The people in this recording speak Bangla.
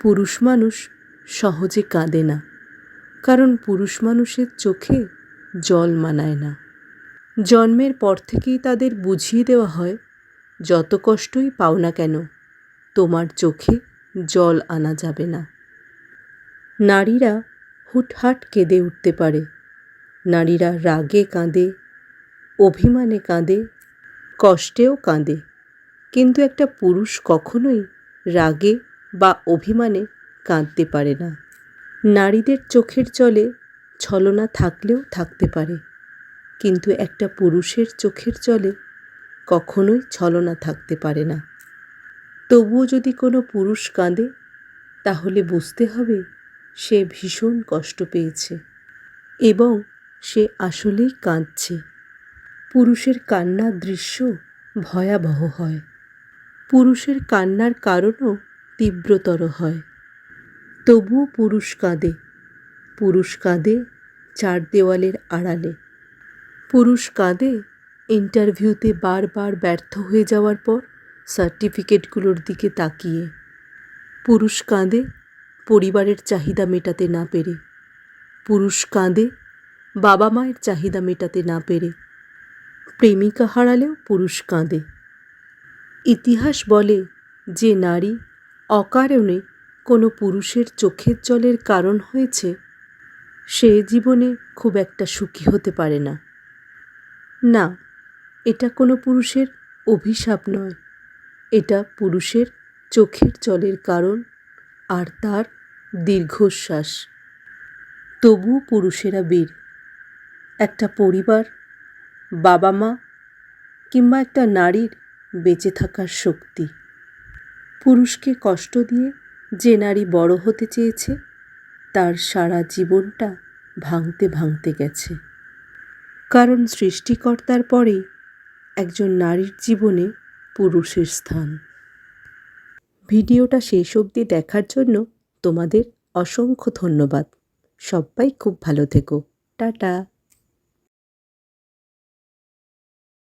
পুরুষ মানুষ সহজে কাঁদে না, কারণ পুরুষ মানুষের চোখে জল মানায় না। জন্মের পর থেকেই তাদের বুঝিয়ে দেওয়া হয়, যত কষ্টই পাও না কেন, তোমার চোখে জল আনা যাবে না। নারীরা হুটহাট কেঁদে উঠতে পারে, নারীরা রাগে কাঁদে, অভিমানে কাঁদে, কষ্টেও কাঁদে, কিন্তু একটা পুরুষ কখনোই রাগে বা অভিমানে কাঁদতে পারে না। নারীদের চোখের জলে ছলনা থাকলেও থাকতে পারে। কিন্তু একটা পুরুষের চোখের জলে কখনোই ছলনা থাকতে পারে না। তবুও যদি কোনো পুরুষ কাঁদে, তাহলে বুঝতে হবে সে ভীষণ কষ্ট পেয়েছে এবং সে আসলেই কাঁদছে। পুরুষের কান্নার দৃশ্য ভয়াবহ হয়। পুরুষের কান্নার কারণও তীব্রতর হয়। তবুও পুরুষ কাঁদে। পুরুষ কাঁদে চার দেওয়ালের আড়ালে। পুরুষ কাঁদে ইন্টারভিউতে বারবার ব্যর্থ হয়ে যাওয়ার পর সার্টিফিকেটগুলোর দিকে তাকিয়ে। পুরুষ কাঁদে পরিবারের চাহিদা মেটাতে না পেরে। পুরুষ কাঁদে বাবা মায়ের চাহিদা মেটাতে না পেরে। প্রেমিকা হারালেও পুরুষ কাঁদে। ইতিহাস বলে যে নারী অকারণে কোনো পুরুষের চোখের জলের কারণ হয়েছে, সে জীবনে খুব একটা সুখী হতে পারে না। না, এটা কোনো পুরুষের অভিশাপ নয়। এটা পুরুষের চোখের জলের কারণ আর তার দীর্ঘশ্বাস। তবু পুরুষেরা বীর। একটা পরিবার বাবা মা কিংবা একটা নারীর বেঁচে থাকার শক্তি। পুরুষকে কষ্ট দিয়ে যে নারী বড় হতে চেয়েছে, তার সারা জীবনটা ভাঙতে ভাঙতে গেছে। কারণ সৃষ্টিকর্তার পরেই একজন নারীর জীবনে পুরুষের স্থান। ভিডিওটা শেষ অবধি দেখার জন্য তোমাদের অসংখ্য ধন্যবাদ। সবাই খুব ভালো থেকো। টাটা।